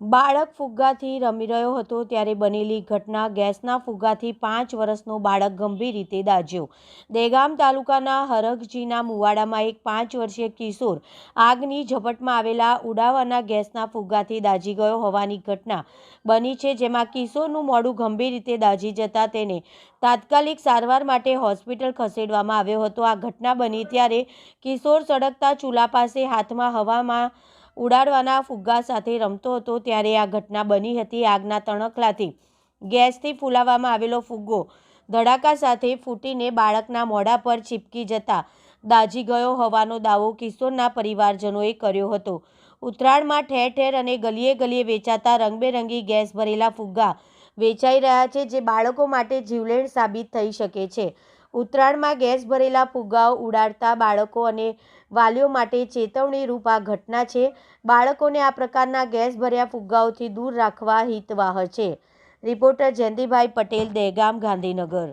બાળક ફુગ્ગાથી રમી રહ્યો હતો ત્યારે બનેલી ઘટના ગેસના ફુગ્ગાથી પાંચ વર્ષનો બાળક ગંભીર રીતે દાઝ્યો. દેગામ તાલુકાના હરખજીના મુવાડામાં એક પાંચ વર્ષીય કિશોર આગની ઝપટમાં આવેલા ઉડાવાના ગેસના ફુગ્ગાથી દાઝી ગયો હોવાની ઘટના બની છે, જેમાં કિશોરનું મોઢું ગંભીર રીતે દાઝી જતાં તેને તાત્કાલિક સારવાર માટે હોસ્પિટલ ખસેડવામાં આવ્યો હતો. આ ઘટના બની ત્યારે કિશોર સળગતા ચૂલા પાસે હાથમાં હવામાં ઉડાડવાના ફુગ્ગા સાથે રમતો હતો ત્યારે આ ઘટના બની હતી આગના તણખલાથી. ગેસથી ફૂલાવવામાં આવેલો ફુગ્ગો ધડાકા સાથે ફૂટીને બાળકના મોઢા પર ચીપકી જતા દાઝી ગયો હોવાનો દાવો કિશોરના પરિવારજનોએ કર્યો હતો. ઉત્તરાયણમાં ઠેર ઠેર અને ગલીએ ગલીએ વેચાતા રંગબેરંગી ગેસ ભરેલા ફુગ્ગા વેચાઈ રહ્યા છે, જે બાળકો માટે જીવલેણ સાબિત થઈ શકે છે. ઉત્તરાયણમાં ગેસ ભરેલા ફુગ્ગાઓ ઉડાડતા બાળકો અને વાલીઓ માટે ચેતવણીરૂપ આ ઘટના છે. બાળકોને આ પ્રકારના ગેસ ભર્યા ફુગ્ગાઓથી દૂર રાખવા હિતવાહ છે. રિપોર્ટર જયંતિભાઈ પટેલ, દહેગામ, ગાંધીનગર.